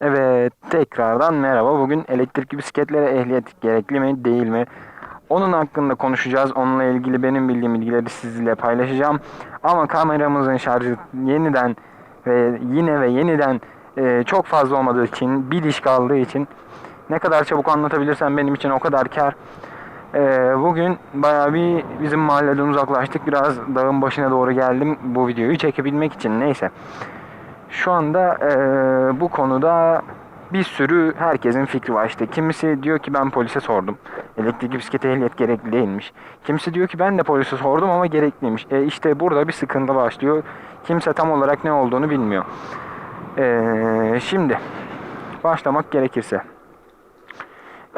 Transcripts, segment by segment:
Evet, tekrardan merhaba. Bugün elektrikli bisikletlere ehliyet gerekli mi, değil mi? Onun hakkında konuşacağız. Onunla ilgili benim bildiğim bilgileri sizinle paylaşacağım. Ama kameramızın şarjı yeniden ve yine ve yeniden e, çok fazla olmadığı için, bir diş kaldığı için ne kadar çabuk anlatabilirsem benim için o kadar kar. E, bugün bayağı bir bizim mahalleden uzaklaştık. Biraz dağın başına doğru geldim bu videoyu çekebilmek için. Neyse. Şu anda eee, bu konuda bir sürü herkesin fikri var. İşte kimisi diyor ki ben polise sordum. Elektrikli bisiklete ehliyet gerekli değilmiş. Kimisi diyor ki ben de polise sordum ama gerekliymiş. E işte burada bir sıkıntı başlıyor. Kimse tam olarak ne olduğunu bilmiyor. Eee, şimdi başlamak gerekirse.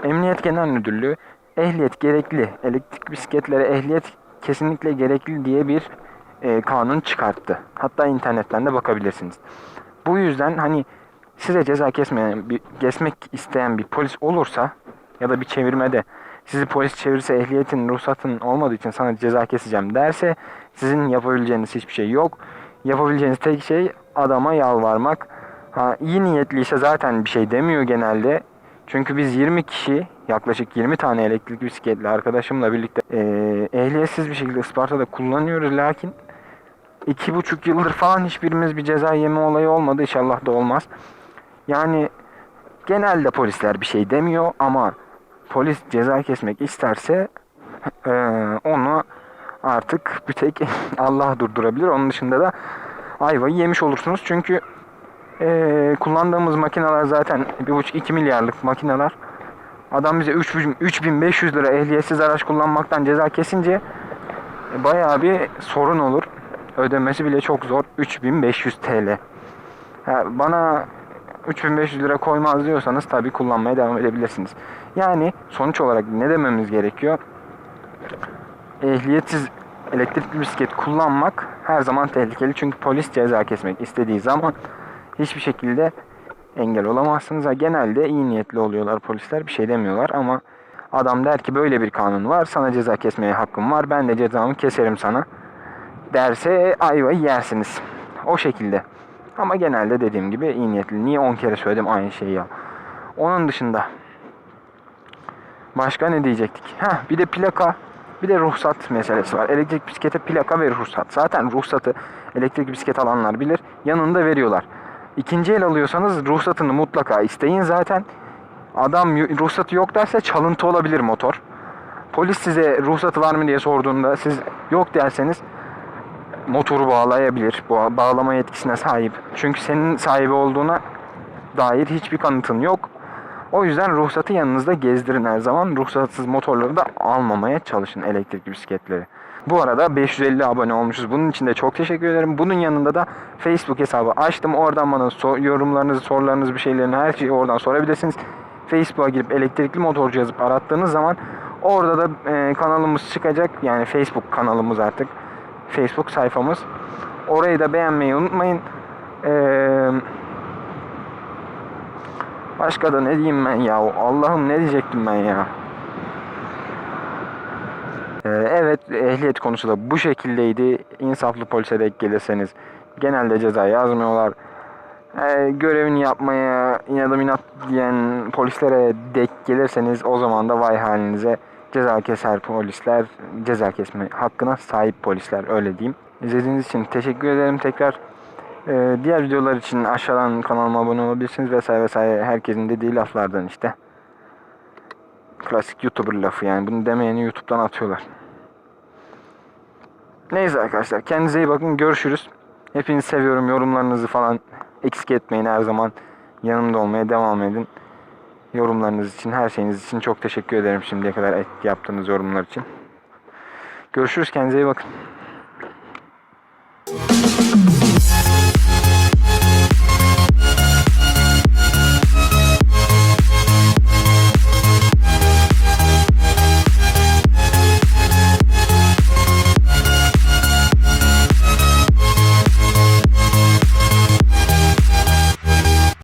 Emniyet Genel Müdürlüğü ehliyet gerekli, elektrikli bisikletlere ehliyet kesinlikle gerekli diye bir e, kanun çıkarttı. Hatta internetten de bakabilirsiniz. Bu yüzden hani size ceza kesmeyen, bir, kesmek isteyen bir polis olursa ya da bir çevirmede sizi polis çevirse ehliyetin, ruhsatın olmadığı için sana ceza keseceğim derse sizin yapabileceğiniz hiçbir şey yok. Yapabileceğiniz tek şey adama yalvarmak. Ha, iyi niyetliyse zaten bir şey demiyor genelde. Çünkü biz 20 kişi yaklaşık 20 tane elektrikli bisikletli arkadaşımla birlikte eee, ehliyetsiz bir şekilde Isparta'da kullanıyoruz. Lakin iki buçuk yıldır falan hiçbirimiz bir ceza yeme olayı olmadı. İnşallah da olmaz. Yani genelde polisler bir şey demiyor ama polis ceza kesmek isterse eee, onu artık bir tek Allah durdurabilir. Onun dışında da ayvayı yemiş olursunuz. Çünkü eee, kullandığımız makineler zaten 1,5-2 milyarlık makineler. Adam bize 3000 3500 lira ehliyetsiz araç kullanmaktan ceza kesince e, bayağı bir sorun olur. Ödemesi bile çok zor. 3500 TL. Ha, bana 3500 lira koymaz diyorsanız tabii kullanmaya devam edebilirsiniz. Yani sonuç olarak ne dememiz gerekiyor? Ehliyetsiz elektrikli bisiklet kullanmak her zaman tehlikeli. Çünkü polis ceza kesmek istediği zaman hiçbir şekilde engel olamazsınız. Ha, genelde iyi niyetli oluyorlar polisler bir şey demiyorlar ama adam der ki böyle bir kanun var sana ceza kesmeye hakkım var ben de cezamı keserim sana derse ayvayı yersiniz. O şekilde. Ama genelde dediğim gibi iyi niyetli. Niye 10 kere söyledim aynı şeyi ya. Onun dışında başka ne diyecektik? Ha bir de plaka bir de ruhsat meselesi var. Elektrik bisiklete plaka ve ruhsat. Zaten ruhsatı elektrik bisiklet alanlar bilir. Yanında veriyorlar. İkinci el alıyorsanız ruhsatını mutlaka isteyin zaten. Adam ruhsatı yok derse çalıntı olabilir motor. Polis size ruhsatı var mı diye sorduğunda siz yok derseniz motoru bağlayabilir. Bu bağlama yetkisine sahip. Çünkü senin sahibi olduğuna dair hiçbir kanıtın yok. O yüzden ruhsatı yanınızda gezdirin her zaman. Ruhsatsız motorları da almamaya çalışın elektrikli bisikletleri. Bu arada 550 abone olmuşuz. Bunun için de çok teşekkür ederim. Bunun yanında da Facebook hesabı açtım. Oradan bana so- yorumlarınızı, sorularınızı, bir şeylerini her şeyi oradan sorabilirsiniz. Facebook'a girip elektrikli motorcu yazıp arattığınız zaman orada da e, kanalımız çıkacak. Yani Facebook kanalımız artık. Facebook sayfamız. Orayı da beğenmeyi unutmayın. Eee Başka da ne diyeyim ben ya? Allah'ım ne diyecektim ben ya? Ee, evet ehliyet konusu da bu şekildeydi. İnsaflı polise denk gelirseniz genelde ceza yazmıyorlar. Ee, görevini yapmaya inadım inat diyen polislere denk gelirseniz o zaman da vay halinize ceza keser polisler, ceza kesme hakkına sahip polisler öyle diyeyim. İzlediğiniz için teşekkür ederim tekrar. Ee, diğer videolar için aşağıdan kanalıma abone olabilirsiniz vesaire vesaire herkesin dediği laflardan işte. Klasik YouTuber lafı yani bunu demeyeni YouTube'dan atıyorlar. Neyse arkadaşlar kendinize iyi bakın görüşürüz. Hepinizi seviyorum yorumlarınızı falan eksik etmeyin her zaman yanımda olmaya devam edin. Yorumlarınız için her şeyiniz için çok teşekkür ederim şimdiye kadar yaptığınız yorumlar için. Görüşürüz kendinize iyi bakın.